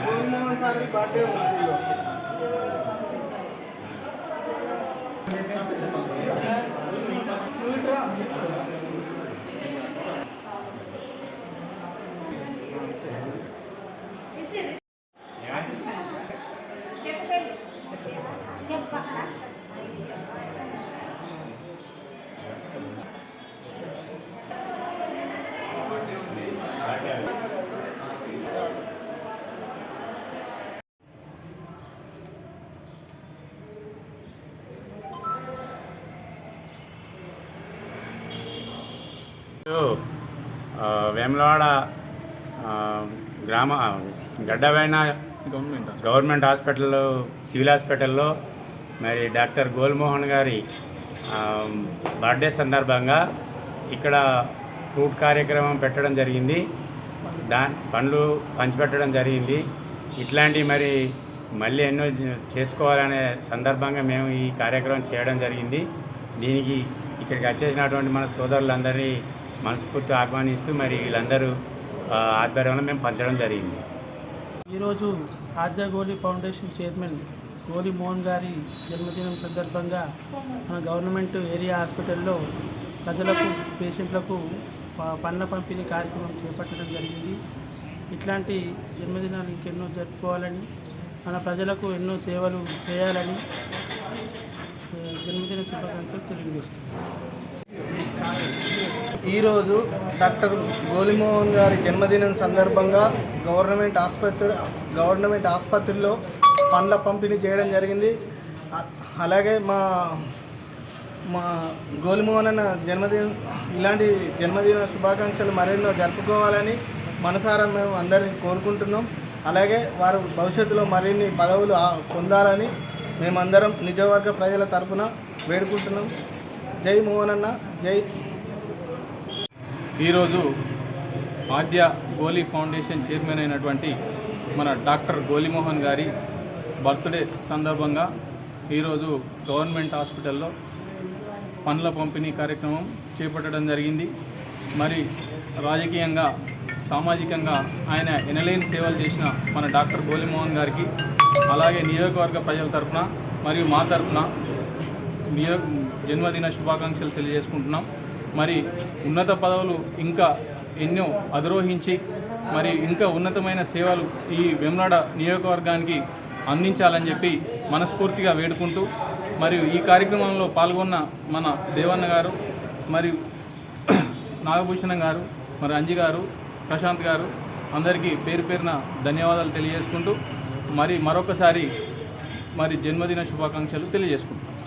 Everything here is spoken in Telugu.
గోవిందమోహన్ సార్ బర్త్డే ఉంది ఆ, వేములవాడ గ్రామ గడ్డవైన గవర్నమెంట్ గవర్నమెంట్ హాస్పిటల్లో సివిల్ హాస్పిటల్లో మరి డాక్టర్ గోల్మోహన్ గారి బర్త్డే సందర్భంగా ఇక్కడ ఫ్రూట్ కార్యక్రమం పెట్టడం జరిగింది. దా పండ్లు పంచిపెట్టడం జరిగింది. ఇట్లాంటివి మరి మళ్ళీ ఎన్నో చేసుకోవాలనే సందర్భంగా మేము ఈ కార్యక్రమం చేయడం జరిగింది. దీనికి ఇక్కడికి వచ్చేసినటువంటి మన సోదరులందరినీ మనస్ఫూర్తి ఆహ్వానిస్తూ మరి వీళ్ళందరూ ఆధ్వర్యంలో మేము పంచడం జరిగింది. ఈరోజు ఆద్య గోలీ ఫౌండేషన్ చైర్మన్ గోలీ మోహన్ గారి జన్మదినం సందర్భంగా మన గవర్నమెంట్ ఏరియా హాస్పిటల్లో ప్రజలకు పేషెంట్లకు పండ్ల పంపిణీ కార్యక్రమం చేపట్టడం జరిగింది. ఇట్లాంటి జన్మదినాలు ఇంకెన్నో జరుపుకోవాలని మన ప్రజలకు ఎన్నో సేవలు చేయాలని జన్మదిన శుభాకాంక్షలు తెలియజేస్తున్నాను ఈరోజు డాక్టర్ గోలిమోహన్ గారి జన్మదినం సందర్భంగా గవర్నమెంట్ ఆసుపత్రి గవర్నమెంట్ ఆసుపత్రిలో పండ్ల పంపిణీ చేయడం జరిగింది. అలాగే మా మా గోలిమోహన్ అన్న జన్మదినం ఇలాంటి జన్మదిన శుభాకాంక్షలు మరెన్నో జరుపుకోవాలని మనసారా మేము అందరినీ కోరుకుంటున్నాం. అలాగే వారు భవిష్యత్తులో మరిన్ని పదవులు పొందాలని మేమందరం నిజవర్గ ప్రజల తరపున వేడుకుంటున్నాం. జై మోహన్ జై. ఈరోజు ఆద్య గోలీ ఫౌండేషన్ చైర్మన్ అయినటువంటి మన డాక్టర్ గోలీమోహన్ గారి బర్త్డే సందర్భంగా ఈరోజు గవర్నమెంట్ హాస్పిటల్లో పండ్ల పంపిణీ కార్యక్రమం చేపట్టడం జరిగింది. మరి రాజకీయంగా సామాజికంగా ఆయన ఎనలేని సేవలు చేసిన మన డాక్టర్ గోలిమోహన్ గారికి అలాగే నియోజకవర్గ ప్రజల తరపున మరియు మా తరపున నియో జన్మదిన శుభాకాంక్షలు తెలియజేసుకుంటున్నాం. మరి ఉన్నత పదవులు ఇంకా ఎన్నో అధిరోహించి మరి ఇంకా ఉన్నతమైన సేవలు ఈ వెమ్లాడ నియోజకవర్గానికి అందించాలని చెప్పి మనస్ఫూర్తిగా వేడుకుంటూ మరియు ఈ కార్యక్రమంలో పాల్గొన్న మన దేవన్న గారు మరియు నాగభూషణం గారు మరి అంజి గారు ప్రశాంత్ గారు అందరికీ పేరు పేరున ధన్యవాదాలు తెలియజేసుకుంటూ మరి మరొకసారి మరి జన్మదిన శుభాకాంక్షలు తెలియజేసుకుంటాం